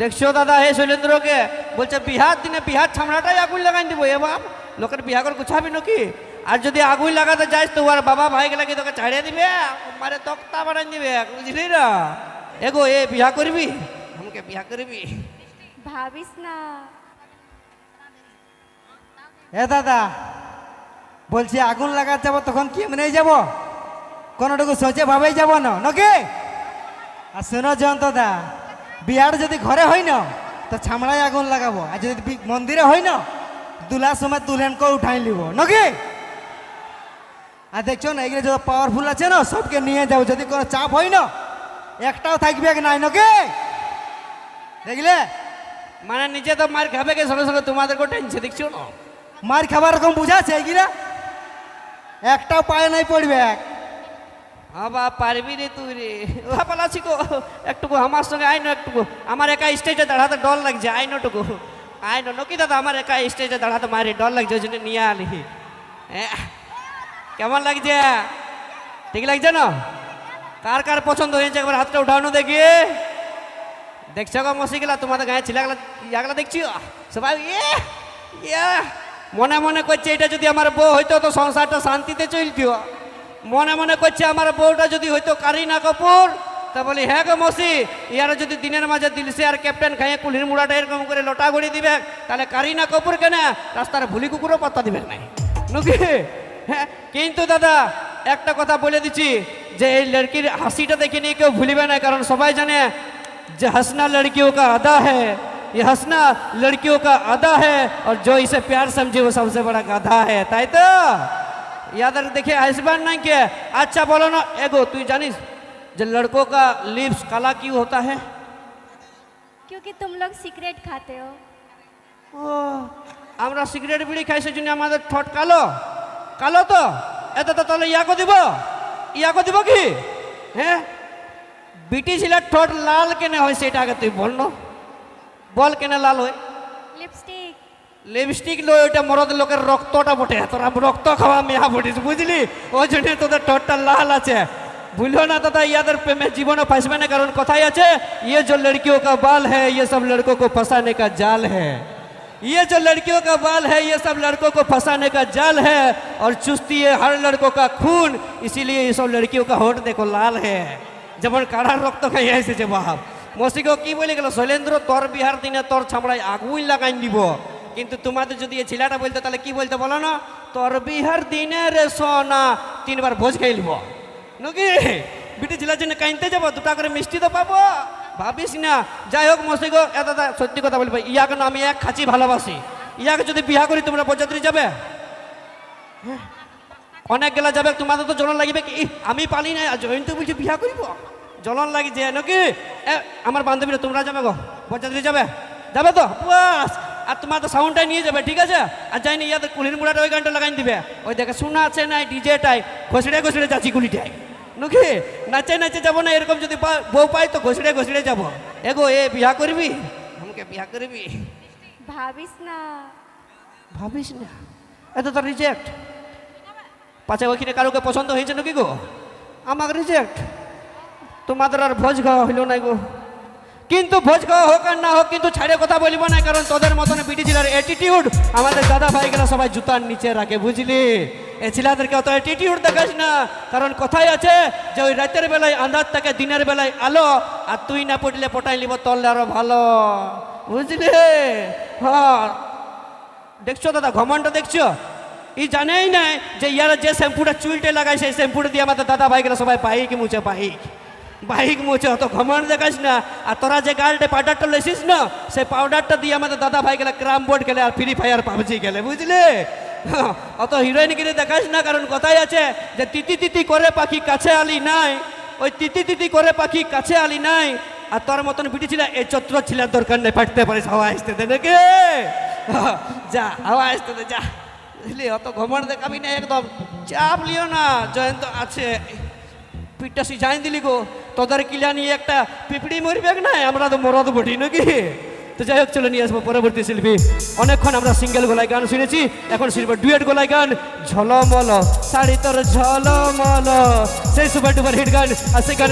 দেখছ দাদা হে শৈলেন্দ্রকে? বলছে বিহার দিনে বিহার ছামড়াটাই আগুন লাগাই দিব। এ বাপ লোকের বিহা করে গুছাবি নাকি? আর যদি আগুন লাগাতে যাইস তো আর বাবা ভাই গেলে কি তোকে ছাড়িয়ে দিবে? মারে তক্তা বানাই দিবে বুঝলি না? এগো এ বিহা করবি? আমাকে বিহা করবি? ভাবিস না। এ দাদা বলছি আগুন লাগাতে যাব তখন কি এমনি যাব? কোনোটুকু সোচে ভাবেই যাব না নাকি? আর শোনো জয়ন্ত দা বিয়ার যদি ঘরে হয় না তো ছামড়ায় আগুন লাগাবো। আর যদি মন্দিরে হয় না দুলার সময় দুলহেনকে উঠাই নিব। নাকি আর দেখছ না এগুলো যত পাওয়ারফুল আছে না সবকে নিয়ে যাব যদি কোনো চাপ হয় না একটাও থাকবে নাই নাকি দেখলে? মানে নিজে তো মার খাবে কে সঙ্গে সঙ্গে তোমাদেরকে টেনছে দেখছ না? মার খাবার রকম বুঝাচ্ছে এগুলা একটাও পায়ে নাই পড়বে। আবা পারবি রে তুই রে। ও পালাছি গো একটুকু আমার সঙ্গে আইনো একটুকু। আমার একা স্টেজে দাঁড়াতে ডর লাগছে আইনোটুকু আইনো নকি দাদা আমার একা স্টেজে দাঁড়াতে মারি ডর লাগছে ওই জন্য নিয়ে এহ, কেমন লাগছে? ঠিক লাগছে না? কার কার পছন্দ হয়েছে? একবার হাতটা উঠানো দেখি। দেখছ গো মসি গেলা তোমাদের গায়ে ছিলাগুলা ইয়াগুলা দেখছি? সবাই ইয়ে ইয়ে মনে মনে করছে এটা যদি আমার বউ হইতো তো সংসারটা শান্তিতে চলতিও মনে মনে করছে আমার বউটা যদি হইতো কারিনা কাপুর তা বলি হ্যাঁ গো মসি ইয়ার যদি দিনের মাঝে দিলসে আর ক্যাপ্টেন খাইয়ে কুলির মুড়াটা এরকম করে লোটা গড়ি দিবে তাহলে কারিনা কাপুর কেন রাস্তার ভুলি কুকুরও পাত্তা দিবে নাই নাকি হ্যাঁ কিন্তু দাদা একটা কথা বলে দিচ্ছি যে এই লড়কির হাসিটা দেখে নিয়ে কেউ ভুলিবে না কারণ সবাই জানে যে हंसना लड़कियों का अदा है ये हंसना लड़कियों का अदा है और जो इसे प्यार समझे वो सबसे बड़ा गधा है তাই তো याद रख देखिए हस्बैंड नहीं के अच्छा बोलो ना एगो तू जानिस जो लड़कों का लिप्स काला क्यों होता है क्योंकि तुम लोग सिगरेट खाते हो ও আমরা সিগারেট বিড়ি খাই সেই জন্য আমাদের ঠোঁট কালো কালো তো এত তো তাহলে ইয়াকো দিব ইয়াকো দিব কি হ্যাঁ বিটি ছিলার ঠোঁট লাল কেন হয় সেটা আগে তুই বল না বল কেন লাল হয় लिपस्टिक লিপস্টিক লই ওইটা মরদ লোকের রক্তটা বটে তোরা রক্ত খাওয়া মেয়া বটিস বুঝলি ওই জন্য তোদের ঠোঁটটা লাল আছে ভুলো না দাদা ইয়াদের প্রেমে জীবনে ফাঁসবে না কারণ কথাই আছে ये जो लड़कियों का बाल है ये सब लड़कों को फंसाने का जाल है ये जो लड़कियों का बाल है ये सब लड़कों को फंसाने का जाल है और चुस्ती है हर लड़कों का खून इसीलिए ये सब लड़कियों का होठ देखो लाल है যেমন কাড়ার রক্ত খাইয়া এসেছে বাপ মসিকেও কি বলে গেল শৈলেন্দ্র তোর বিহার দিনে তোর ছামড়ায় আগুন লাগাই দিব কিন্তু তোমাদের যদি এই ছেলেটা বলতে, তাহলে কি বলতে বলো না? তোর বিহার দিনে রে সোনা। তিনবার ভোজ খাই নিব। নাকি? বিটি ছেলের জন্য কাইনতে যাব, দুটা করে মিষ্টি তো পাবো। ভাবিস না? যাই হোক মসিগো এত সত্যি কথা বলব, ইয়াকে না আমি এক খাঁচি ভালোবাসি। ইয়াকে যদি বিহা করি, তোমরা বরযাত্রী যাবে? অনেক গেলা যাবে, তোমাদের তো জলন লাগবে কি? আমি পালি না জয়ন্ত বলছি বিয়া করিব? জলন লাগি যে, নাকি? আমার বান্ধবীরা তোমরা যাবে গো, বরযাত্রী যাবে? যাবে তো? আর তোমার তো সাউন্ডটাই নিয়ে যাবে ঠিক আছে? আর যাইনি ইয়াতে কুলির মুড়াটা ওই গানটা লাগাই দিবে। ওই দেখে শোনা আছে না ডিজেটাই ঘষড়ে ঘষড়ে যাচ্ছি কুলিটাই। নাকি? নাচে নাচে যাব না এরকম যদি বউ পাই তো ঘষড়ে ঘষড়ে যাব। এগো এ বিয়া করবি? আমাকে বিয়া করবি? ভাবিস না। ভাবিস না? এত তো রিজেক্ট পাছে ওইখানে কারোকে পছন্দ হয়েছে নাকি গো? আমাকে রিজেক্ট তোমাদের আর ভোজ খাওয়া হইল না গো। কিন্তু ভোজ খাওয়া হোক আর না হোক, কিন্তু ছাড়ে কথা বলব না, কারণ তোদের মতন বিটি ছিলার অ্যাটিটিউড আমাদের দাদা ভাইগুলো সবাই জুতার নিচে রাখে, বুঝলি? এ ছেলেদেরকে অত অ্যাটিটিউড দেখাস না, কারণ কথাই আছে যে ওই রাতের বেলায় আন্ধার থাকে, দিনের বেলায় আলো, আর তুই না পড়লে পটাই নিব তললে আরও ভালো, বুঝলি? হ্যাঁ। দেখছ দাদা ঘমনটা দেখছ? ই জানেই নাই যে ইয়ারা যে শ্যাম্পুটা চুলটে লাগায়, সেই শ্যাম্পুটা দিয়ে আমাদের দাদা ভাইগুলো সবাই বাইক মুছে বাইক বাইক মুছে অত ঘমন দেখাস না। আর তোরা যে গালটে পাউডারটা লেসিস না সেই পাউডারটা দিয়ে আমাদের দাদা ভাই গেলে ক্রাম বোর্ড গেলে আর ফ্রি ফায়ার পাবজি গেলে বুঝলি? হ্যাঁ, অত হিরোইন গিরি দেখাস না কারণ কথাই আছে যে তিতি তিতি করে পাখি কাছে আলি নাই ওই তিতি তিতি করে পাখি কাছে আলি নাই আর তোর মতন বিটি ছিল এই চত্র ছিল দরকার নেই ফাটতে পারিস হাওয়া আসতে দে নাকি? যা হাওয়া আসতে দে যা। বুঝলি অত ঘমর দেখাবি না একদম। চাপ লিও না জয়ন্ত আছে। পিঠটা সে জানি দিলি গো। তোদের কিলা নিয়ে একটা পিপড়ি মরবে না আমরা তো মরদ বটি নাকি? তো যাই হোক, চলে নিয়ে আসব পরবর্তী শিল্পী। অনেকক্ষণ আমরা সিঙ্গেল গোলায় গান শুনেছি, এখন শিল্প ডুয়েট গোলায় গান। ঝলমল, শাড়ি তোর ঝলমল। সেই সুপার ডুপার হিট গান, আর সেই গান